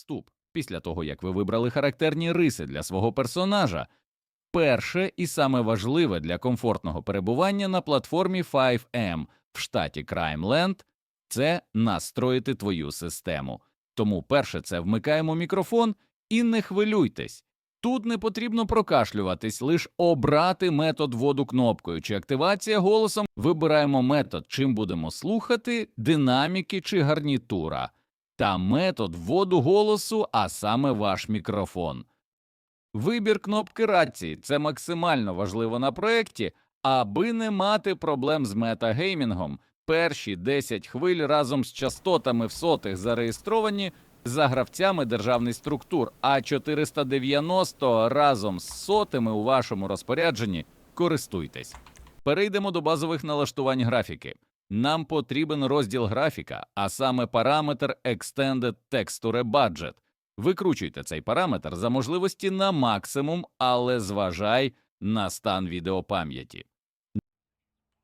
вступ. Після того, як ви вибрали характерні риси для свого персонажа, перше і саме важливе для комфортного перебування на платформі 5M в штаті Краймленд – це настроїти твою систему. Тому перше це вмикаємо мікрофон і не хвилюйтесь. Тут не потрібно прокашлюватись, лише обрати метод воду кнопкою чи активація голосом. Вибираємо метод, чим будемо слухати, динаміки чи гарнітура, та метод вводу голосу, а саме ваш мікрофон. Вибір кнопки рації це максимально важливо на проєкті, аби не мати проблем з метагеймінгом. Перші 10 хвиль разом з частотами в сотих зареєстровані за гравцями державних структур, а 490 разом з сотими у вашому розпорядженні користуйтесь. Перейдемо до базових налаштувань графіки. Нам потрібен розділ графіка, а саме параметр Extended Texture Budget. Викручуйте цей параметр за можливості на максимум, але зважай на стан відеопам'яті.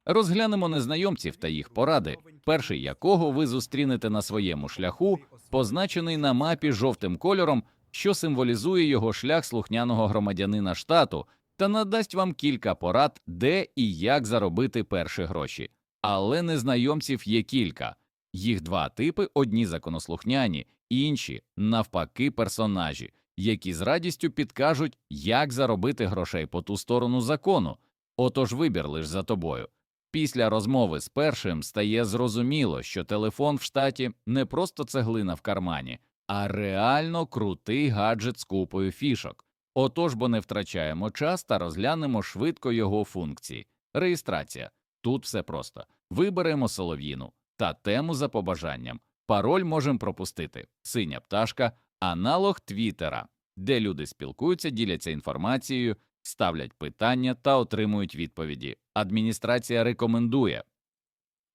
Розглянемо незнайомців та їх поради, перший якого ви зустрінете на своєму шляху, позначений на мапі жовтим кольором, що символізує його шлях слухняного громадянина штату, та надасть вам кілька порад, де і як заробити перші гроші. Але незнайомців є кілька. Їх два типи: одні законослухняні, інші, навпаки, персонажі, які з радістю підкажуть, як заробити грошей по ту сторону закону. Отож вибір лиш за тобою. Після розмови з першим стає зрозуміло, що телефон в штаті не просто цеглина в кармані, а реально крутий гаджет з купою фішок. Отож, бо не втрачаємо час та розглянемо швидко його функції. Реєстрація. Тут все просто. Виберемо солов'їну та тему за побажанням. Пароль можемо пропустити. Синя пташка, аналог Твіттера, де люди спілкуються, діляться інформацією, ставлять питання та отримують відповіді. Адміністрація рекомендує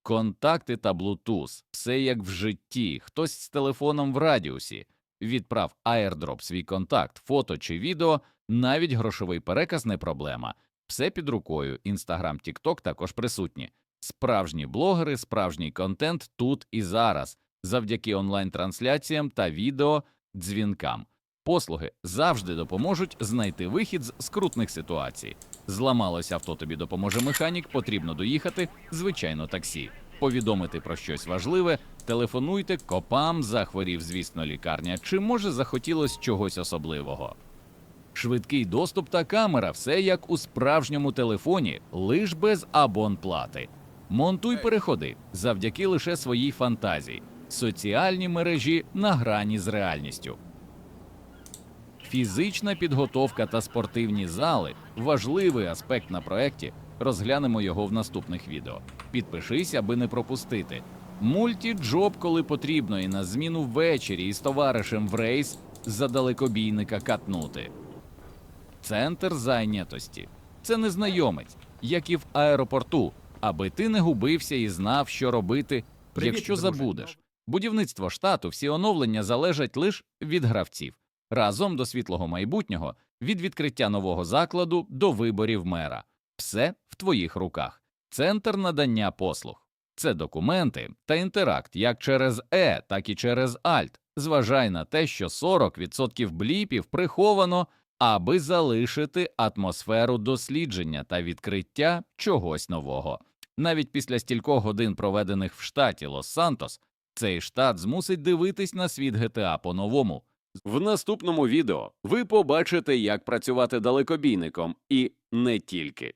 контакти та Bluetooth, все як в житті, хтось з телефоном в радіусі, відправ airdrop свій контакт, фото чи відео, навіть грошовий переказ не проблема. Все під рукою, Instagram, TikTok також присутні. Справжні блогери, справжній контент тут і зараз, завдяки онлайн-трансляціям та відео дзвінкам. Послуги завжди допоможуть знайти вихід з скрутних ситуацій. Зламалося авто, тобі допоможе механік, потрібно доїхати, звичайно, таксі. Повідомити про щось важливе, телефонуйте копам, захворів, звісно, лікарня, чи може захотілось чогось особливого. Швидкий доступ та камера, все як у справжньому телефоні, лиш без абонплати. Монтуй переходи завдяки лише своїй фантазії, соціальні мережі на грані з реальністю. Фізична підготовка та спортивні зали важливий аспект на проєкті. Розглянемо його в наступних відео. Підпишись, аби не пропустити. Мультіджоб, коли потрібно, і на зміну ввечері із товаришем в рейс за далекобійника катнути. Центр зайнятості це незнайомець, як і в аеропорту, аби ти не губився і знав, що робити, Привіт, якщо друже. забудеш. Будівництво штату, всі оновлення залежать лише від гравців. Разом до світлого майбутнього, від відкриття нового закладу до виборів мера. Все в твоїх руках. Центр надання послуг. Це документи та інтеракт як через Е, так і через Альт. Зважай на те, що 40% бліпів приховано, аби залишити атмосферу дослідження та відкриття чогось нового. Навіть після стількох годин, проведених в штаті Лос-Сантос, цей штат змусить дивитись на світ ГТА по-новому. В наступному відео ви побачите, як працювати далекобійником і не тільки.